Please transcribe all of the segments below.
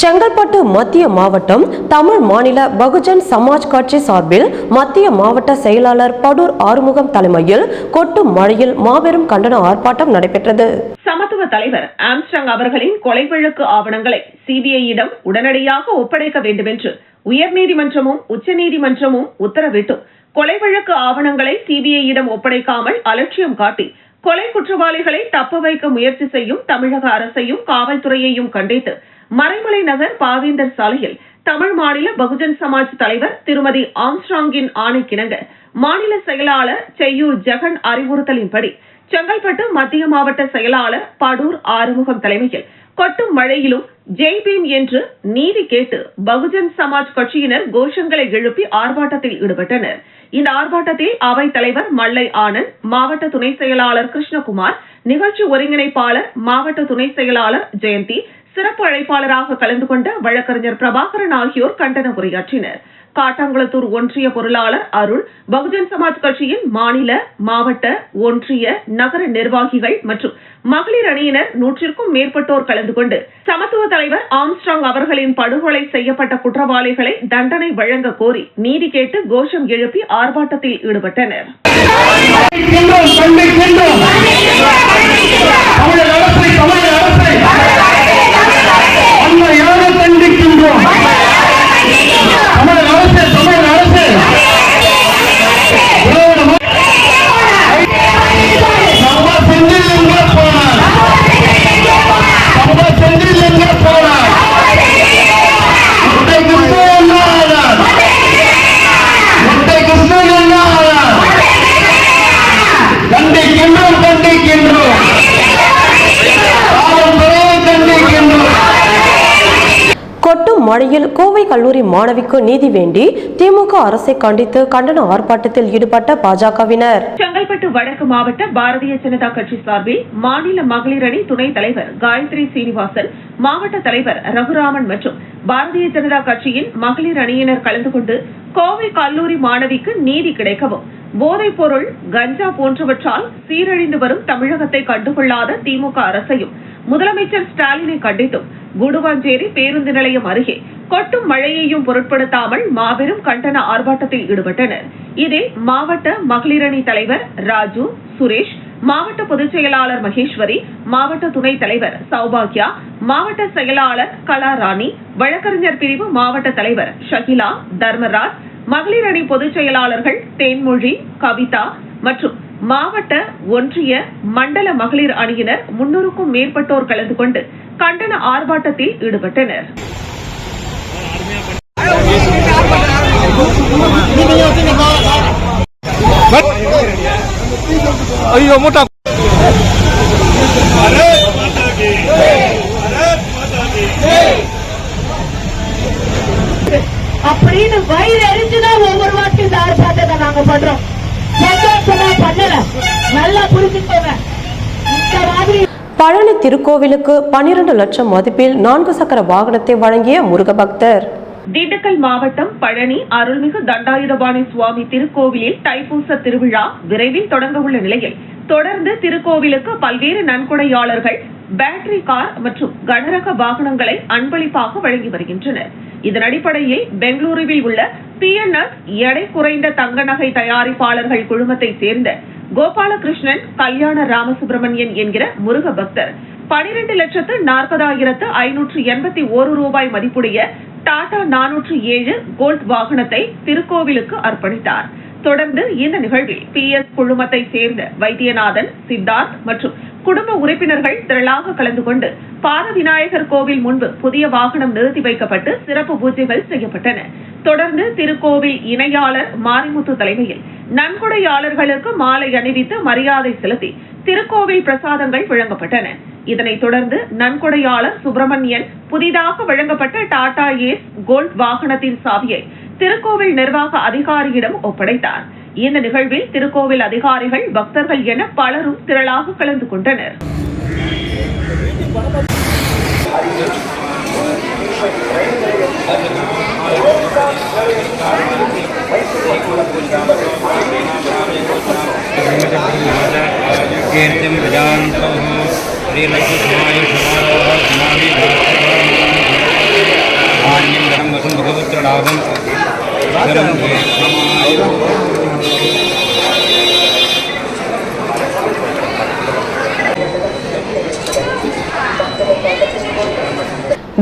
செங்கல்பட்டு மத்திய மாவட்டம் தமிழ் மாநில பகுஜன் சமாஜ் கட்சி சார்பில் மத்திய மாவட்ட செயலாளர் படூர் ஆறுமுகம் தலைமையில் கொட்டும் மழையில் மாபெரும் கண்டன ஆர்ப்பாட்டம் நடைபெற்றது. சமத்துவ தலைவர் ஆம்ஸ்டாங் அவர்களின் கொலை வழக்கு ஆவணங்களை சிபிஐயிடம் உடனடியாக ஒப்படைக்க வேண்டுமென்று உயர்நீதிமன்றமும் உச்சநீதிமன்றமும் உத்தரவிட்டும் கொலை வழக்கு ஆவணங்களை சிபிஐயிடம் ஒப்படைக்காமல் அலட்சியம் காட்டி கொலை குற்றவாளிகளை தப்ப வைக்க முயற்சி செய்யும் தமிழக அரசையும் காவல்துறையையும் கண்டித்து மறைமலை நகர் பாவேந்தர் சாலையில் தமிழ் மாநில பகுஜன் சமாஜ் தலைவர் திருமதி ஆம்ஸ்ட்ராங்கின் ஆணைக்கிணங்க மாநில செயலாளர் செய்யூர் ஜெகன் அறிவுறுத்தலின்படி செங்கல்பட்டு மத்திய மாவட்ட செயலாளர் படூர் ஆறுமுகம் தலைமையில் கொட்டும் மழையிலும் ஜெய் பீம் என்று நீதி கேட்டு பகுஜன் சமாஜ் கட்சியினர் கோஷங்களை எழுப்பி ஆர்ப்பாட்டத்தில் ஈடுபட்டனர். இந்த ஆர்ப்பாட்டத்தில் அவைத் தலைவர் மல்லை ஆனந்த் மாவட்ட துணை செயலாளர் கிருஷ்ணகுமார் நிகழ்ச்சி ஒருங்கிணைப்பாளர் மாவட்ட துணை செயலாளர் ஜெயந்தி சிறப்பு அழைப்பாளராக கலந்து கொண்ட வழக்கறிஞர் பிரபாகரன் ஆகியோர் கண்டன உரையாற்றினர். காட்டாங்குளத்தூர் ஒன்றிய பொருளாளர் அருள் பகுஜன் சமாஜ் கட்சியின் மாநில மாவட்ட ஒன்றிய நகர நிர்வாகிகள் மற்றும் மகளிர் அணியினர் நூற்றிற்கும் மேற்பட்டோர் கலந்து கொண்டு சமத்துவ தலைவர் ஆம்ஸ்ட்ராங் அவர்களின் படுகொலை செய்யப்பட்ட குற்றவாளிகளை தண்டனை வழங்க கோரி நீதி கேட்டு கோஷம் எழுப்பி ஆர்ப்பாட்டத்தில் ஈடுபட்டனர். கல்லூரி மாணவிக்கு நீதி வேண்டி திமுக அரசை கண்டித்து கண்டன ஆர்ப்பாட்டத்தில் ஈடுபட்ட பாஜகவினர். செங்கல்பட்டு வடக்கு மாவட்ட பாரதிய ஜனதா கட்சி சார்பில் மாநில மகளிர் அணி துணைத் தலைவர் காயத்ரி சீனிவாசன் மாவட்ட தலைவர் ரகுராமன் மற்றும் பாரதிய ஜனதா கட்சியின் மகளிர் அணியினர் கலந்து கொண்டு கோவை கல்லூரி மாணவிக்கு நீதி கிடைக்கவும் போதைப் பொருள் கஞ்சா போன்றவற்றால் சீரழிந்து வரும் தமிழகத்தை கண்டுகொள்ளாத திமுக அரசையும் முதலமைச்சர் ஸ்டாலினை கண்டித்தும் குடுவாஞ்சேரி பேருந்து நிலையம் அருகே கொட்டும் மழையையும் பொருட்படுத்தாமல் மாபெரும் கண்டன ஆர்ப்பாட்டத்தில் ஈடுபட்டனர். இதில் மாவட்ட மகளிரணி தலைவர் ராஜு சுரேஷ் மாவட்ட பொதுச் செயலாளர் மகேஸ்வரி மாவட்ட துணைத் தலைவர் சௌபாக்யா மாவட்ட செயலாளர் கலாராணி வழக்கறிஞர் பிரிவு மாவட்ட தலைவர் ஷகிலா தர்மராஜ் மகளிர் அணி பொதுச் செயலாளர்கள் தேன்மொழி கவிதா மற்றும் மாவட்ட ஒன்றிய மண்டல மகளிர் அணியினர் முன்னூறுக்கும் மேற்பட்டோர் கலந்து கொண்டு கண்டன ஆர்ப்பாட்டத்தில் ஈடுபட்டனர். ஐயோ மூட்டா. அப்படின்னு வயிறு எரிஞ்சுதான் ஒவ்வொரு வாட்டி இந்த ஆர்ப்பாட்டத்தை நாங்க பண்றோம். பண்ணல. நல்லா புரிஞ்சுக்கோங்க. இந்த மாதிரி பழனி திருக்கோவிலுக்கு பனிரெண்டு லட்சம் மதிப்பில் நான்கு சக்கர வாகனத்தை வழங்கிய முருக பக்தர். திண்டுக்கல் மாவட்டம் பழனி அருள்மிகு தண்டாயுதபாணி சுவாமி திருக்கோவிலில் தைப்பூச திருவிழா விரைவில் தொடங்க உள்ள நிலையில் தொடர்ந்து திருக்கோவிலுக்கு பல்வேறு நன்கொடையாளர்கள் பேட்டரி கார் மற்றும் கனரக வாகனங்களை அன்பளிப்பாக வழங்கி வருகின்றனர். இதன் அடிப்படையில் பெங்களூருவில் உள்ள பிஎன்எஸ் எடை குறைந்த தங்க நகை தயாரிப்பாளர்கள் குழுமத்தை சேர்ந்த கோபாலகிருஷ்ணன் கல்யாண ராமசுப்பிரமணியன் என்கிற முருக பக்தர் பனிரெண்டு லட்சத்து நாற்பதாயிரத்து ஐநூற்று எண்பத்தி ஒரு ரூபாய் மதிப்புடைய டாடா நானூற்று ஏழு கோல்ட் வாகனத்தை திருக்கோவிலுக்கு அர்ப்பணித்தார். தொடர்ந்து இந்த நிகழ்வில் பி எஸ் குழுமத்தை சேர்ந்த வைத்தியநாதன் சித்தார்த் மற்றும் குடும்ப உறுப்பினர்கள் திரளாக கலந்து கொண்டு பாத விநாயகர் கோவில் முன்பு புதிய வாகனம் நிறுத்தி வைக்கப்பட்டு சிறப்பு பூஜைகள் செய்யப்பட்டன. தொடர்ந்து திருக்கோவில் இணையாளர் மாரிமுத்து தலைமையில் நன்கொடையாளர்களுக்கு மாலை அணிவித்து மரியாதை செலுத்தி திருக்கோவில் பிரசாதங்கள் வழங்கப்பட்டன. இதனைத் தொடர்ந்து நன்கொடையாளர் சுப்பிரமணியன் புதிதாக வழங்கப்பட்ட டாடா ஏஸ் கோல்ட் வாகனத்தின் சாவியை திருக்கோவில் நிர்வாக அதிகாரியிடம் ஒப்படைத்தார். இந்த நிகழ்வில் திருக்கோவில் அதிகாரிகள் பக்தர்கள் என பலரும் திரளாக கலந்து கொண்டனர் कीर्तिं प्रजान्तोः श्रीलक्ष्माय समारोह லாபம் சிறந்து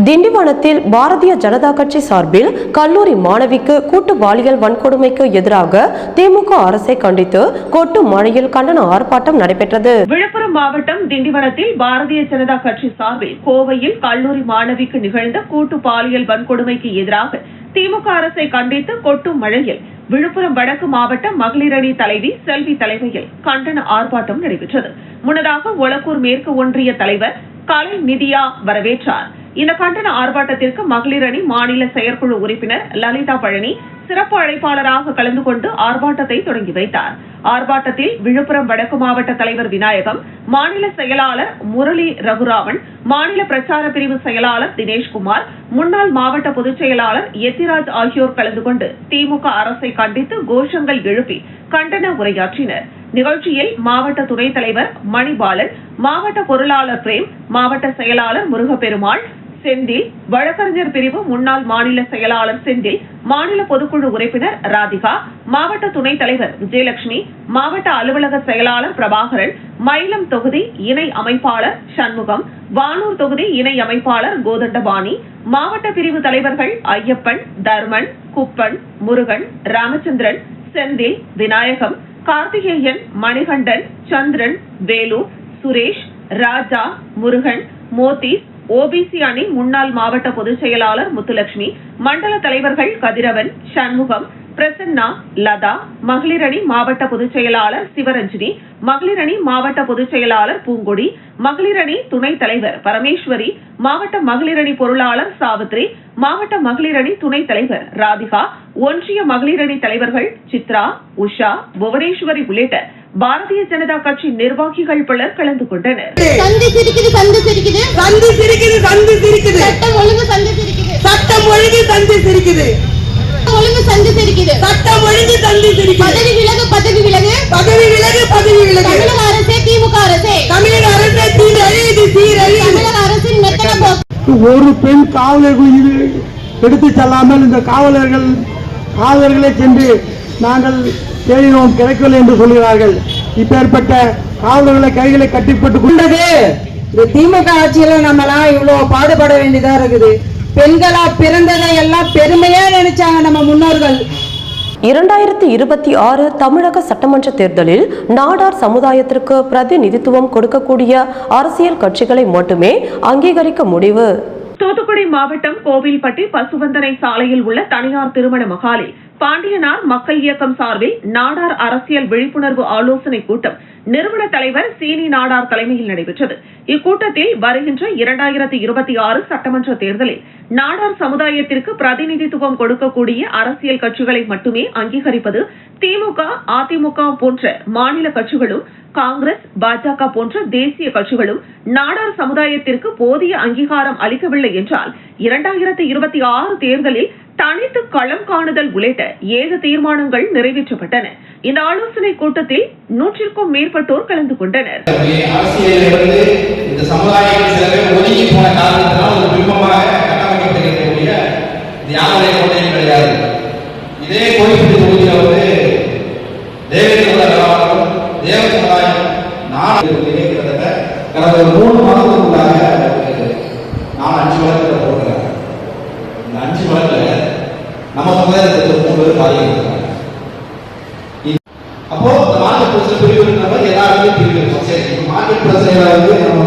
திண்டிவனத்தில் பாரதிய ஜனதா கட்சி சார்பில் கல்லூரி மாணவிக்கு கூட்டு பாலியல் வன்கொடுமைக்கு எதிராக திமுக அரசை கண்டித்து கொட்டு மழையில் கண்டன ஆர்ப்பாட்டம் நடைபெற்றது. விழுப்புரம் மாவட்டம் திண்டிவனத்தில் பாரதிய ஜனதா கட்சி சார்பில் கோவையில் கல்லூரி மாணவிக்கு நிகழ்ந்த கூட்டு பாலியல் வன்கொடுமைக்கு எதிராக திமுக அரசை கண்டித்து கொட்டும் மழையில் விழுப்புரம் வடக்கு மாவட்ட மகளிர் அணி தலைவி செல்வி தலைமையில் கண்டன ஆர்ப்பாட்டம் நடைபெற்றது. முன்னதாக ஒலக்கூர் மேற்கு ஒன்றிய தலைவர் கலை நிதியா வரவேற்றார். இந்த கண்டன ஆர்ப்பாட்டத்திற்கு மகளிர் அணி மாநில செயற்குழு உறுப்பினர் லலிதா பழனி சிறப்பு அழைப்பாளராக கலந்து கொண்டு ஆர்ப்பாட்டத்தை தொடங்கி வைத்தார். ஆர்ப்பாட்டத்தில் விழுப்புரம் வடக்கு மாவட்ட தலைவர் விநாயகம் மாநில செயலாளர் முரளி ரகுராமன் மாநில பிரச்சார பிரிவு செயலாளர் தினேஷ்குமார் முன்னாள் மாவட்ட பொதுச் செயலாளர் எத்திராஜ் ஆகியோர் கலந்து கொண்டு திமுக அரசை கண்டித்து கோஷங்கள் எழுப்பி கண்டன உரையாற்றினர். நிகழ்ச்சியில் மாவட்ட துணைத் தலைவர் மணிபாலன் மாவட்ட பொருளாளர் பிரேம் மாவட்ட செயலாளர் முருகப்பெருமாள் செந்தில் வழக்கறிஞர் பிரிவு முன்னாள் மாநில செயலாளர் செந்தில் மாநில பொதுக்குழு உறுப்பினர் ராதிகா மாவட்ட துணைத் தலைவர் விஜயலட்சுமி மாவட்ட அலுவலக செயலாளர் பிரபாகரன் மயிலம் தொகுதி இணை அமைப்பாளர் சண்முகம் வானூர் தொகுதி இணை அமைப்பாளர் கோதண்டபாணி மாவட்ட பிரிவு தலைவர்கள் ஐயப்பன் தர்மன் குப்பன் முருகன் ராமச்சந்திரன் செந்தில் விநாயகம் கார்த்திகேயன் மணிகண்டன் சந்திரன் வேலு சுரேஷ் ராஜா முருகன் மோதீஸ் ஓபிசி அணி முன்னாள் மாவட்ட பொதுச் செயலாளர் முத்துலட்சுமி மண்டல தலைவர்கள் கதிரவன் சண்முகம் பிரசன்னா லதா மகளிர் அணி மாவட்ட பொதுச் செயலாளர் சிவரஞ்சினி மகளிர் அணி மாவட்ட பொதுச் செயலாளர் பூங்கொடி மகளிர் அணி துணைத் தலைவர் பரமேஸ்வரி மாவட்ட மகளிர் அணி பொருளாளர் சாவித்ரி மாவட்ட மகளிர் அணி துணைத் தலைவர் ராதிகா ஒன்றிய மகளிர் அணி தலைவர்கள் சித்ரா உஷா புவனேஸ்வரி உள்ளிட்ட பாரதிய ஜனதா கட்சி நிர்வாகிகள் பலர் கலந்து கொண்டனர். சந்து சிரிக்குது சந்து சிரிக்குது. சந்து சிரிக்குது சந்து சிரிக்குது. சட்டம் ஒழுங்கு சந்து சிரிக்குது. சட்டம் ஒழுங்கு சந்து சிரிக்குது. சட்டம் ஒழுங்கு சந்து சிரிக்குது சட்டம் ஒழுங்கு சந்து சிரிக்குது பதவி விலகு பதவி விலகு. பதவி விலகு பதவி விலகு. தமிழக அரசே திமுக அரசே. தமிழக அரசு சீரழி இது சீரழி தமிழக அரசின் மெத்தன போக்கு ஒரு பெண் காவலர்கள் இது எடுத்து செல்லாமல் இந்த காவலர்கள் காவலர்களை சென்று நாங்கள் தேடினோம் கிடைக்கவில்லை என்று சொல்கிறார்கள். இப்பேற்பட்ட காவலர்களை கைகளை கட்டிப்பட்டு கொண்டது இந்த திமுக ஆட்சியில நம்மலாம் இவ்வளவு பாடுபட வேண்டியதா இருக்குது. பெண்களா பிறந்ததை எல்லாம் நினைச்சாங்க நம்ம முன்னோர்கள். இரண்டாயிரத்தி இருபத்தி ஆறு தமிழக சட்டமன்ற தேர்தலில் நாடார் சமுதாயத்திற்கு பிரதிநிதித்துவம் கொடுக்கக்கூடிய அரசியல் கட்சிகளை மட்டுமே அங்கீகரிக்க முடிவு. தூத்துக்குடி மாவட்டம் கோவில்பட்டி பசுவந்தனை சாலையில் உள்ள தனியார் திருமண மகாலில் பாண்டியனார் மக்கள் இயக்கம் சார்பில் நாடார் அரசியல் விழிப்புணர்வு ஆலோசனைக் கூட்டம் நிறுவன தலைவர் சீனி நாடார் தலைமையில் நடைபெற்றது. இக்கூட்டத்தில் வருகின்ற இரண்டாயிரத்தி இருபத்தி ஆறு சட்டமன்ற தேர்தலில் நாடார் சமுதாயத்திற்கு பிரதிநிதித்துவம் கொடுக்கக்கூடிய அரசியல் கட்சிகளை மட்டுமே அங்கீகரிப்பது திமுக அதிமுக போன்ற மாநில கட்சிகளும் காங்கிரஸ் பாஜக போன்ற தேசிய கட்சிகளும் நாடார் சமுதாயத்திற்கு போதிய அங்கீகாரம் அளிக்கவில்லை என்றால் இரண்டாயிரத்தி இருபத்தி ஆறு தேர்தலில் தனித்து களம் காணுதல் உள்ளிட்ட ஏழு தீர்மானங்கள் நிறைவேற்றப்பட்டன. இந்த ஆலோசனை கூட்டத்தில் நூற்றிற்கும் மேற்பட்டோர் கலந்து கொண்டனர். இதே தொகுதியில் வந்து தேவேந்திர தேவ சமுதாயம் நான் கடந்த ஒரு மூணு மாதத்துக்குள்ளாக நான் அஞ்சு வழக்கில் போடுறேன் இந்த அஞ்சு வழக்கில் நம்ம சமுதாயத்தில் ஒரு மூணு பேர் பாதிக்கப்பட்டிருக்காங்க அப்போ இந்த மார்க்கெட் பிரச்சனை பிரிவு எல்லாருமே பிரிவு சரி மார்க்கெட் பிரச்சனையில வந்து நம்ம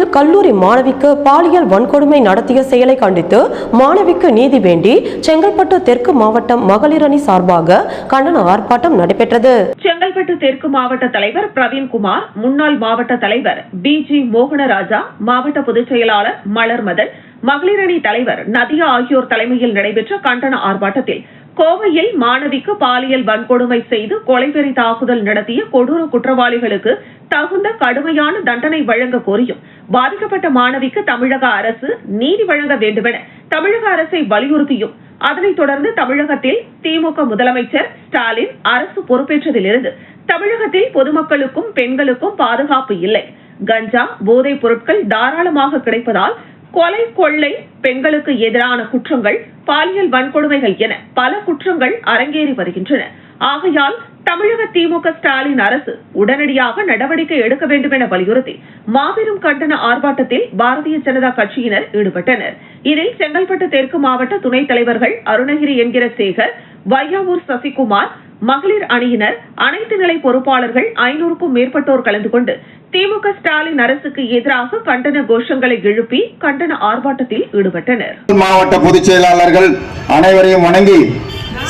சென்னையில் கல்லூரி மாணவிக்கு பாலியல் வன்கொடுமை நடத்திய செயலை கண்டித்து மாணவிக்கு நீதி வேண்டி செங்கல்பட்டு தெற்கு மாவட்டம் மகளிர் அணி சார்பாக கண்டன ஆர்ப்பாட்டம் நடைபெற்றது. செங்கல்பட்டு தெற்கு மாவட்ட தலைவர் பிரவீன்குமார் முன்னாள் மாவட்ட தலைவர் பி ஜி மோகனராஜா மாவட்ட பொதுச் செயலாளர் மலர் மதன் மகளிர் தலைவர் நதியா ஆகியோர் தலைமையில் நடைபெற்ற கண்டன ஆர்ப்பாட்டத்தில் கோவையில் மாணவிக்கு பாலியல் வன்கொடுமை செய்து கொலைவெறி தாக்குதல் நடத்திய கொடூர குற்றவாளிகளுக்கு தகுந்த கடுமையான தண்டனை வழங்க கோரியும். பாதிக்கப்பட்ட மாணவிக்கு தமிழக அரசு நீதி வழங்க வேண்டுமென தமிழக அரசை வலியுறுத்தியும். அதனைத் தொடர்ந்து தமிழகத்தில் திமுக முதலமைச்சர் ஸ்டாலின் அரசு பொறுப்பேற்றதிலிருந்து தமிழகத்தில் பொதுமக்களுக்கும் பெண்களுக்கும் பாதுகாப்பு இல்லை. கஞ்சா போதைப் பொருட்கள் தாராளமாக கிடைப்பதால் கொலை கொள்ளை பெண்களுக்கு எதிரான குற்றங்கள் பாலியல் வன்கொடுமைகள் என பல குற்றங்கள் அரங்கேறி வருகின்றன. ஆகையால் தமிழக திமுக ஸ்டாலின் அரசு உடனடியாக நடவடிக்கை எடுக்க வேண்டும் என வலியுறுத்தி மாபெரும் கண்டன ஆர்ப்பாட்டத்தில் பாரதிய ஜனதா கட்சியினர் ஈடுபட்டனர். இதில் செங்கல்பட்டு தெற்கு மாவட்ட துணைத் தலைவர்கள் அருணகிரி என்கிற சேகர் வையாவூர் சசிகுமார் மகளிர் அணியினர் அனைத்து நிலை பொறுப்பாளர்கள் ஐநூறுக்கும் மேற்பட்டோர் கலந்து கொண்டு திமுக ஸ்டாலின் அரசுக்கு எதிராக கண்டன கோஷங்களை எழுப்பி கண்டன ஆர்ப்பாட்டத்தில் ஈடுபட்டனர். மாவட்ட பொதுச் செயலாளர்கள் அனைவரையும் வணங்கி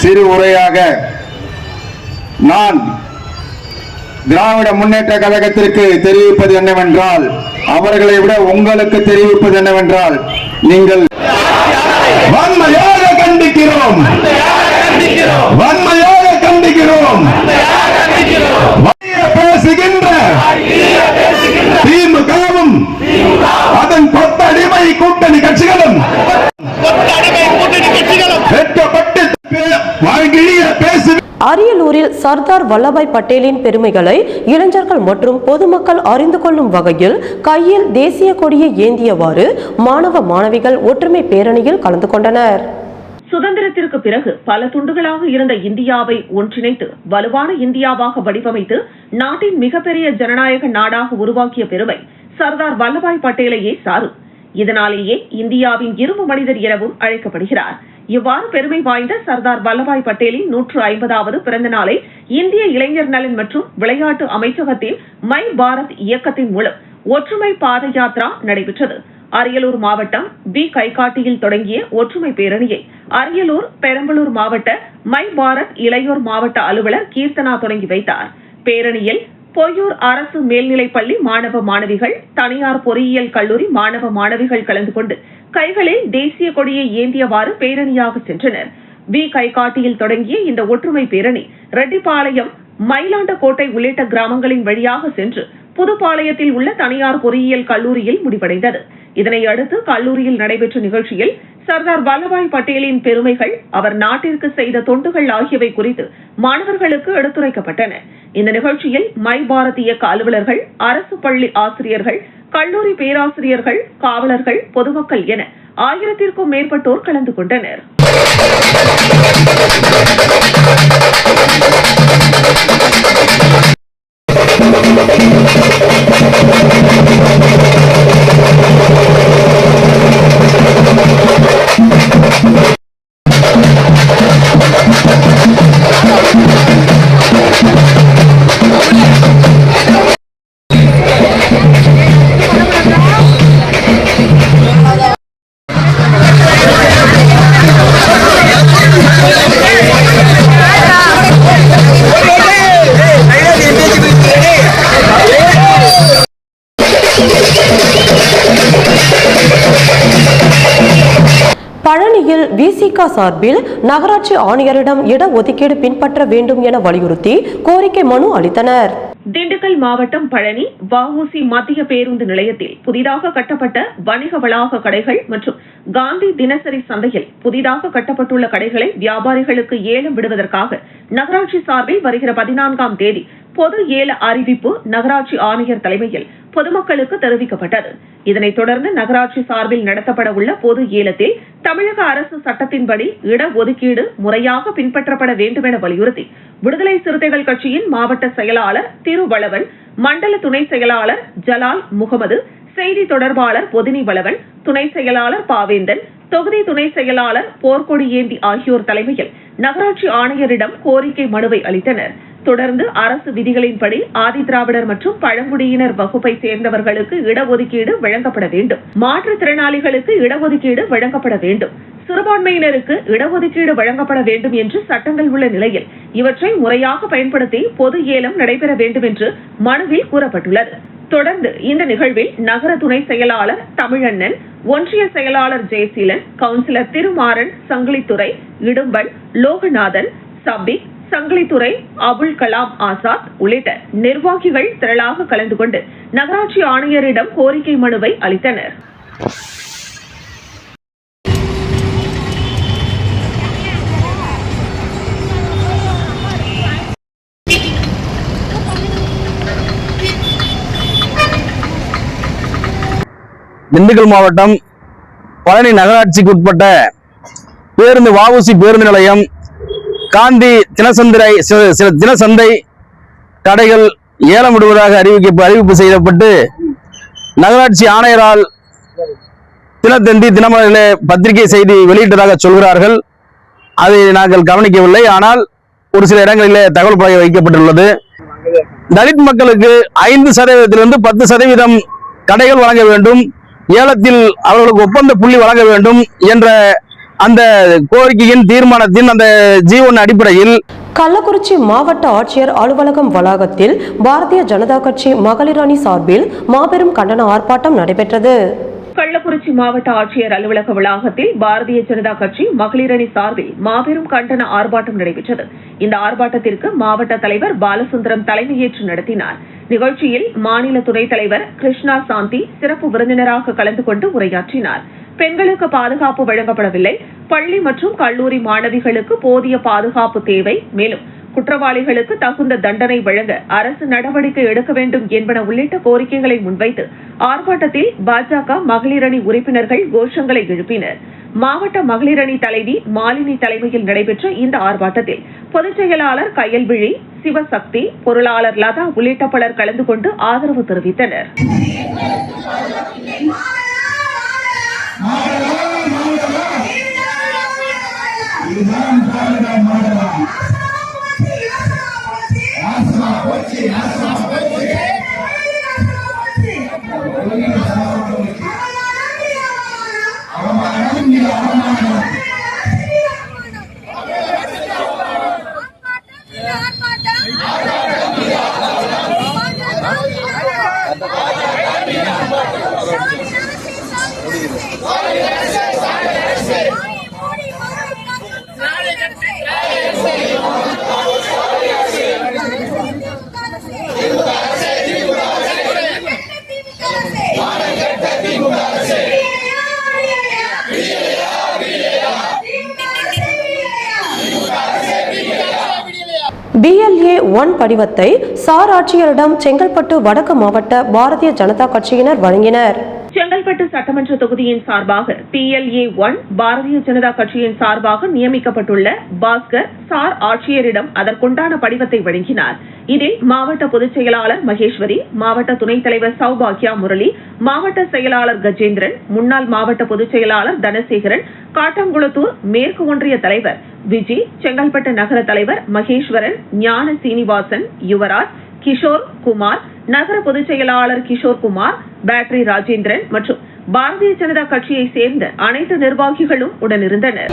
சிறு உரையாக நான் திராவிட முன்னேற்ற கழகத்திற்கு தெரிவிப்பது என்னவென்றால் அவர்களை விட உங்களுக்கு தெரிவிப்பது என்னவென்றால் நீங்கள் வன்மையாக கண்டிக்கிறோம். வன்மையாக கண்டிக்கிறோம் பேசுகின்ற திமுகவும் அதன் கொத்தடிமை கூட்டணி கட்சிகளும் வெட்கப்பட்டு வாழ்கிழிய பேசு அரியலூரில் சர்தார் வல்லபாய் பட்டேலின் பெருமைகளை இளைஞர்கள் மற்றும் பொதுமக்கள் அறிந்து கொள்ளும் வகையில் கையில் தேசிய கொடியை ஏந்தியவாறு மாணவ மாணவிகள் ஒற்றுமை பேரணியில் கலந்து கொண்டனர். சுதந்திரத்திற்கு பிறகு பல துண்டுகளாக இருந்த இந்தியாவை ஒன்றிணைத்து வலுவான இந்தியாவாக வடிவமைத்து நாட்டின் மிகப்பெரிய ஜனநாயக நாடாக உருவாக்கிய பெருமை சர்தார் வல்லபாய் பட்டேலையே சாரும். இதனாலேயே இந்தியாவின் இரும்பு மனிதர் எனவும் அழைக்கப்படுகிறார். இவ்வாறு பெருமை வாய்ந்த சர்தார் வல்லபாய் பட்டேலின் நூற்று ஐம்பதாவது பிறந்த நாளை இந்திய இளைஞர் நலன் மற்றும் விளையாட்டு அமைச்சகத்தின் மை பாரத் இயக்கத்தின் மூலம் ஒற்றுமை பாத யாத்ரா நடைபெற்றது. அரியலூர் மாவட்டம் பி. கைகாட்டியில் தொடங்கிய ஒற்றுமை பேரணியை அரியலூர் பெரம்பலூர் மாவட்ட மை. பாரத் இளையோர் மாவட்ட அலுவலர் கீர்த்தனா தொடங்கி வைத்தார். பேரணியில் பொய்யூர் அரசு மேல்நிலைப்பள்ளி மாணவ மாணவிகள் தனியார் பொறியியல் கல்லூரி மாணவ மாணவிகள் கலந்து கொண்டு கைகளில் தேசிய கொடியை ஏந்தியவாறு பேரணியாக சென்றனர். வி கைகாட்டியில் தொடங்கிய இந்த ஒற்றுமை பேரணி ரெட்டிப்பாளையம் மயிலாண்டக்கோட்டை உள்ளிட்ட கிராமங்களின் வழியாக சென்று புதுப்பாளையத்தில் உள்ள தனியார் பொறியியல் கல்லூரியில் முடிவடைந்தது. இதனை அடுத்து கல்லூரியில் நடைபெற்ற நிகழ்ச்சியில் சர்தார் வல்லபாய் பட்டேலின் பெருமைகள் அவர் நாட்டிற்கு செய்த தொண்டுகள் ஆகியவை குறித்து மாணவர்களுக்கு எடுத்துரைக்கப்பட்டன. இந்த நிகழ்ச்சியில் மை பாரத் இயக்க அலுவலர்கள் அரசு பள்ளி ஆசிரியர்கள் கல்லூரி பேராசிரியர்கள் காவலர்கள் பொதுமக்கள் என ஆயிரத்திற்கும் மேற்பட்டோர் கலந்து கொண்டனர். பழனியில் திமுக சார்பில் நகராட்சி ஆணையரிடம் இடஒதுக்கீடு பின்பற்ற வேண்டும் என வலியுறுத்தி கோரிக்கை மனு அளித்தனர். திண்டுக்கல் மாவட்டம் பழனி வஉசி மத்திய பேருந்து நிலையத்தில் புதிதாக கட்டப்பட்ட வணிக வளாக கடைகள் மற்றும் காந்தி தினசரி சந்தையில் புதிதாக கட்டப்பட்டுள்ள கடைகளை வியாபாரிகளுக்கு ஏலம் விடுவதற்காக நகராட்சி சார்பில் வருகிற பதினான்காம் தேதி பொது ஏல அறிவிப்பு நகராட்சி ஆணையர் தலைமையில் பொதுமக்களுக்கு தெரிவிக்கப்பட்டது. இதனைத் தொடர்ந்து நகராட்சி சார்பில் நடத்தப்பட உள்ள பொது ஏலத்தில் தமிழக அரசு சட்டத்தின்படி இடஒதுக்கீடு முறையாக பின்பற்றப்பட வேண்டும் என வலியுறுத்தி விடுதலை சிறுத்தைகள் கட்சியின் மாவட்ட செயலாளர் திருவளவன் மண்டல துணை செயலாளர் ஜலால் முகமது செய்தி தொடர்பாளர் பொதினி வளவன் துணை செயலாளர் பாவேந்தன் தொகுதி துணை செயலாளர் போர்க்கொடி ஏந்தி ஆகியோர் தலைமையில் நகராட்சி ஆணையரிடம் கோரிக்கை மனுவை அளித்தனர். தொடர்ந்து அரசு விதிகளின்படி ஆதிதிராவிடர் மற்றும் பழங்குடியினர் வகுப்பை சேர்ந்தவர்களுக்கு இடஒதுக்கீடு வழங்கப்பட வேண்டும். மாற்றுத்திறனாளிகளுக்கு இடஒதுக்கீடு வழங்கப்பட வேண்டும். சிறுபான்மையினருக்கு இடஒதுக்கீடு வழங்கப்பட வேண்டும் என்று சட்டங்கள் உள்ள நிலையில் இவற்றை முறையாக பயன்படுத்தி பொது ஏலம் நடைபெற வேண்டும் என்று மனுவில் கூறப்பட்டுள்ளது. தொடர்ந்து இந்த நிகழ்வில் நகர துணை செயலாளர் தமிழண்ணன் ஒன்றிய செயலாளர் ஜெயசீலன் கவுன்சிலர் திருமாறன் சங்கிலித்துறை இடும்பன் லோகநாதன் சபிக் சங்கிலித்துறை அபுல் கலாம் ஆசாத் உள்ளிட்ட நிர்வாகிகள் திரளாக கலந்து கொண்டு நகராட்சி ஆணையரிடம் கோரிக்கை மனுவை அளித்தனர். திண்டுக்கல் மாவட்டம் பழனி நகராட்சிக்கு உட்பட்ட பேருந்து வஉசி பேருந்து நிலையம் காந்தி தினசந்திரை சில தினசந்தை கடைகள் ஏலம் விடுவதாக அறிவிக்க அறிவிப்பு செய்யப்பட்டு நகராட்சி ஆணையரால் தினத்தந்தி தினமலரிலே பத்திரிகை செய்தி வெளியிட்டதாக சொல்கிறார்கள். அதை நாங்கள் கவனிக்கவில்லை. ஆனால் ஒரு சில இடங்களிலே தகவல் பலகை வைக்கப்பட்டுள்ளது. தலித் மக்களுக்கு ஐந்து சதவீதத்திலிருந்து பத்து சதவீதம் கடைகள் வழங்க வேண்டும். ஏலத்தில் அவர்களுக்கு ஒப்பந்த புள்ளி வழங்க வேண்டும் என்ற அந்த கோரிக்கையின் தீர்மானத்தின் அந்த ஜீவன் அடிப்படையில் கள்ளக்குறிச்சி மாவட்ட ஆட்சியர் அலுவலகம் வளாகத்தில் பாரதிய ஜனதா கட்சி மகளிர் அணி சார்பில் மாபெரும் கண்டன ஆர்ப்பாட்டம் நடைபெற்றது. கள்ளக்குறிச்சி மாவட்ட ஆட்சியர் அலுவலக வளாகத்தில் பாரதிய ஜனதா கட்சி மகளிர் அணி சார்பில் மாபெரும் கண்டன ஆர்ப்பாட்டம் நடைபெற்றது. இந்த ஆர்ப்பாட்டத்திற்கு மாவட்ட தலைவர் பாலசுந்தரம் தலைமையேற்று நடத்தினார். நிகழ்ச்சியில் மாநில துணைத் தலைவர் கிருஷ்ணா சாந்தி சிறப்பு விருந்தினராக கலந்து கொண்டு உரையாற்றினார். பெண்களுக்கு பாதுகாப்பு வழங்கப்படவில்லை. பள்ளி மற்றும் கல்லூரி மாணவிகளுக்கு போதிய பாதுகாப்பு தேவை. மேலும் குற்றவாளிகளுக்கு தகுந்த தண்டனை வழங்க அரசு நடவடிக்கை எடுக்க வேண்டும் என்பன உள்ளிட்ட கோரிக்கைகளை முன்வைத்து ஆர்ப்பாட்டத்தில் பாஜக மகளிரணி உறுப்பினர்கள் கோஷங்களை எழுப்பினர். மாவட்ட மகளிரணி தலைவி மாலினி தலைமையில் நடைபெற்ற இந்த ஆர்ப்பாட்டத்தில் பொதுச் செயலாளர் கயல்விழி சிவசக்தி பொருளாளர் லதா உள்ளிட்ட பலர் கலந்து கொண்டு ஆதரவு தெரிவித்தனர். பிஎல்ஏ படிவத்தை சார் ஆட்சியரிடம் செங்கல்பட்டு வடக்கு மாவட்ட பாரதிய ஜனதா கட்சியினர் வழங்கினர். செங்கல்பட்டு சட்டமன்ற தொகுதியின் சார்பாக பிஎல்ஏ ஒன் பாரதிய ஜனதா கட்சியின் சார்பாக நியமிக்கப்பட்டுள்ள பாஸ்கர் சார் ஆட்சியரிடம் அதற்குண்டான படிவத்தை வழங்கினார். இதில் மாவட்ட பொதுச் செயலாளர் மகேஸ்வரி மாவட்ட துணைத் தலைவர் சௌபாக்யா முரளி மாவட்ட செயலாளர் கஜேந்திரன் முன்னாள் மாவட்ட பொதுச் செயலாளர் தனசேகரன் காட்டாங்குளத்தூர் மேற்கு ஒன்றிய தலைவர் விஜி செங்கல்பட்டு நகர தலைவர் மகேஸ்வரன் ஞான சீனிவாசன் யுவராஜ் கிஷோர் குமார் நகர பொதுச் செயலாளர் கிஷோர் குமார் பேட்டரி ராஜேந்திரன் மற்றும் பாரதிய ஜனதா கட்சியை சேர்ந்த அனைத்து நிர்வாகிகளும் உடனிருந்தனர்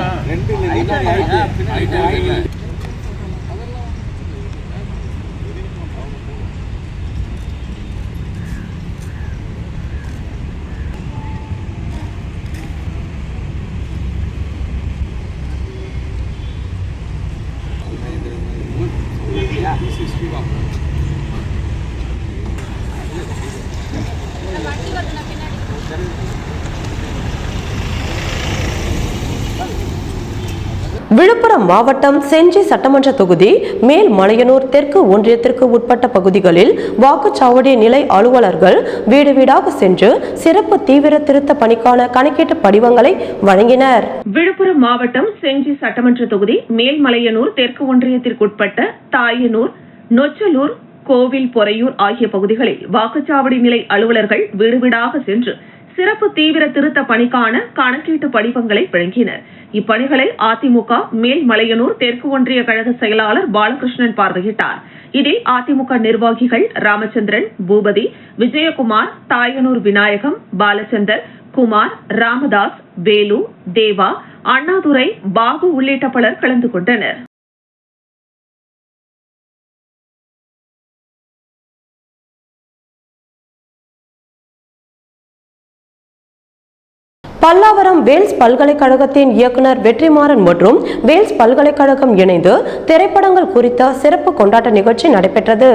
விழுப்புரம் மாவட்டம் செஞ்சி சட்டமன்ற தொகுதி மேல் மலையனூர் தெற்கு ஒன்றியத்திற்கு உட்பட்ட பகுதிகளில் வாக்குச்சாவடி நிலை அலுவலர்கள் வீடு வீடாக சென்று சிறப்பு தீவிர திருத்த பணிக்கான கணக்கீட்டு படிவங்களை வழங்கினர். விழுப்புரம் மாவட்டம் செஞ்சி சட்டமன்ற தொகுதி மேல்மலையனூர் தெற்கு ஒன்றியத்திற்குட்பட்ட தாயனூர் நொச்சலூர் கோவில் பொறையூர் ஆகிய பகுதிகளில் வாக்குச்சாவடி நிலை அலுவலர்கள் வீடு வீடாக சென்று சிறப்பு தீவிர திருத்த பணிக்கான கணக்கீட்டு படிவங்களை வழங்கினர். இப்பணிகளை அதிமுக மேல்மலையனூர் தெற்கு ஒன்றிய கழக செயலாளர் பாலகிருஷ்ணன் பார்வையிட்டார். இதில் அதிமுக நிர்வாகிகள் ராமச்சந்திரன் பூபதி விஜயகுமார் தாயனூர் விநாயகம் பாலச்சந்தர் குமார் ராமதாஸ் வேலு தேவா அண்ணாதுரை பாபு உள்ளிட்ட பலர் கலந்து கொண்டனர். பல்லாவரம் வேல்ஸ் பல்கலைக்கழகத்தின் இயக்குனர் வெற்றிமாறன் மற்றும் வேல்ஸ் பல்கலைக்கழகம் இணைந்து திரைப்படங்கள் குறித்த சிறப்பு கொண்டாட்ட நிகழ்ச்சி நடைபெற்றது.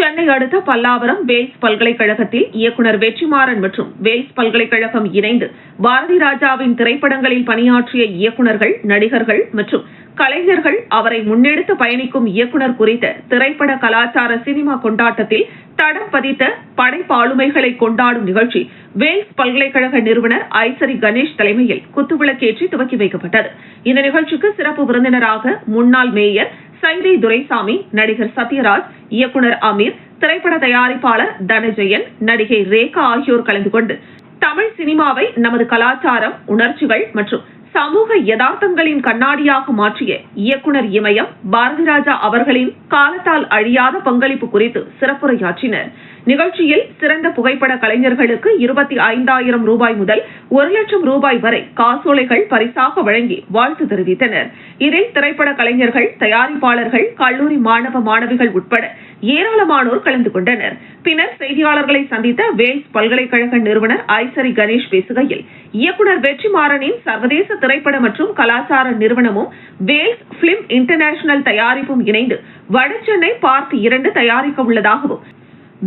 சென்னை அடுத்த பல்லாவரம் வேல்ஸ் பல்கலைக்கழகத்தில் இயக்குநர் வெற்றிமாறன் மற்றும் வேல்ஸ் பல்கலைக்கழகம் இணைந்து பாரதி ராஜாவின் திரைப்படங்களில் பணியாற்றிய இயக்குநர்கள் நடிகர்கள் மற்றும் கலைஞர்கள் அவரை முன்னெடுத்து பயணிக்கும் இயக்குநர் குறித்த திரைப்பட கலாச்சார சினிமா கொண்டாட்டத்தில் தடம் பதித்த படைப்பாளுமைகளை கொண்டாடும் நிகழ்ச்சி வேல்ஸ் பல்கலைக்கழக நிறுவனர் ஐசரி கணேஷ் தலைமையில் குத்துவிளக்கேற்றி துவக்கி வைக்கப்பட்டது. இந்த நிகழ்ச்சிக்கு சிறப்பு விருந்தினராக முன்னாள் மேயர் சைதை துரைசாமி நடிகர் சத்யராஜ் இயக்குனர் அமீர் திரைப்பட தயாரிப்பாளர் தனஜெயன் நடிகை ரேகா ஆகியோர் கலந்து கொண்டு தமிழ் சினிமாவை நமது கலாச்சாரம் உணர்ச்சிகள் மற்றும் சமூக யதார்த்தங்களின் கண்ணாடியாக மாற்றிய இயக்குனர் இமயம் பாரதிராஜா அவர்களின் காலத்தால் அழியாத பங்களிப்பு குறித்து சிறப்புரையாற்றினர். நிகழ்ச்சியில் சிறந்த புகைப்பட கலைஞர்களுக்கு இருபத்தி ஐந்தாயிரம் ரூபாய் முதல் ஒரு லட்சம் ரூபாய் வரை காசோலைகள் பரிசாக வழங்கி வாழ்த்து தெரிவித்தனர். இதில் திரைப்பட கலைஞர்கள் தயாரிப்பாளர்கள் கல்லூரி மாணவ மாணவிகள் உட்பட ஏராளமானோர் கலந்து கொண்டனர். பின்னர் செய்தியாளர்களை சந்தித்த வேல்ஸ் பல்கலைக்கழக நிறுவனர் ஐசரி கணேஷ் பேசுகையில் இயக்குநர் வெற்றிமாறனின் சர்வதேச திரைப்பட மற்றும் கலாச்சார நிறுவனமும் வேல்ஸ் பிலிம் இன்டர்நேஷனல் தயாரிப்பும் இணைந்து வடசென்னை பார்ட் இரண்டு தயாரிக்க உள்ளதாகவும்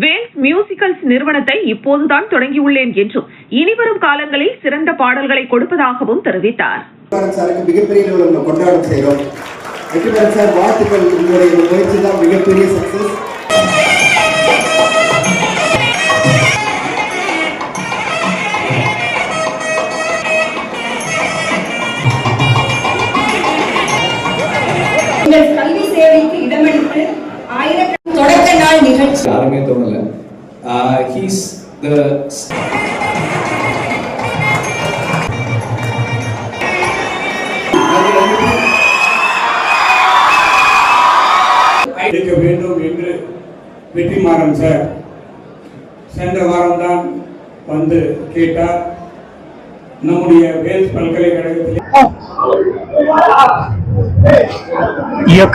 வேல்ஸ் மியூசிக்கல்ஸ் நிறுவனத்தை இப்போதுதான் தொடங்கியுள்ளேன் என்றும் இனிவரும் காலங்களில் சிறந்த பாடல்களை கொடுப்பதாகவும் தெரிவித்தார். மிகப்பெரிய கொண்டாடம் செய்கிறோம். வெற்றிமாறன் சார் வாழ்த்துக்கள். உங்களுடைய முயற்சி தான் மிகப்பெரிய சக்சஸ்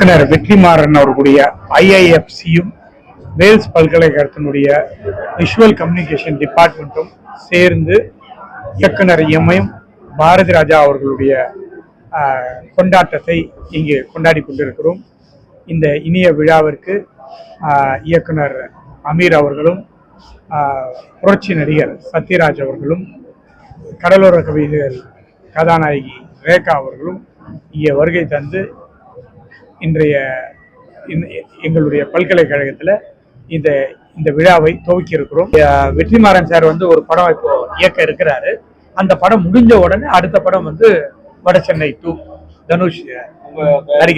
இயக்குனர் வெற்றிமாறன் அவர்களுடைய ஐஐஎஃப்சியும் வேல்ஸ் பல்கலைக்கழகத்தினுடைய விஷுவல் கம்யூனிகேஷன் டிபார்ட்மெண்ட்டும் சேர்ந்து இயக்குனர் எம்ஐயும் பாரதி ராஜா அவர்களுடைய கொண்டாட்டத்தை இங்கு கொண்டாடி கொண்டிருக்கிறோம். இந்த இனிய விழாவிற்கு இயக்குனர் அமீர் அவர்களும் புரட்சி நடிகர் சத்யராஜ் அவர்களும் கடலோர கவிதைகள் கதாநாயகி ரேகா அவர்களும் இங்கே வருகை தந்து இன்றைய எங்களுடைய பல்கலைக்கழகத்தில் இந்த இந்த விழாவை துவக்கி இருக்கிறோம். வெற்றிமாறன் சார் வந்து ஒரு படம் இப்போ இயக்க இருக்கிறாரு. அந்த படம் முடிஞ்ச உடனே அடுத்த படம் வந்து வட சென்னை டூ தனுஷ் நடிகர்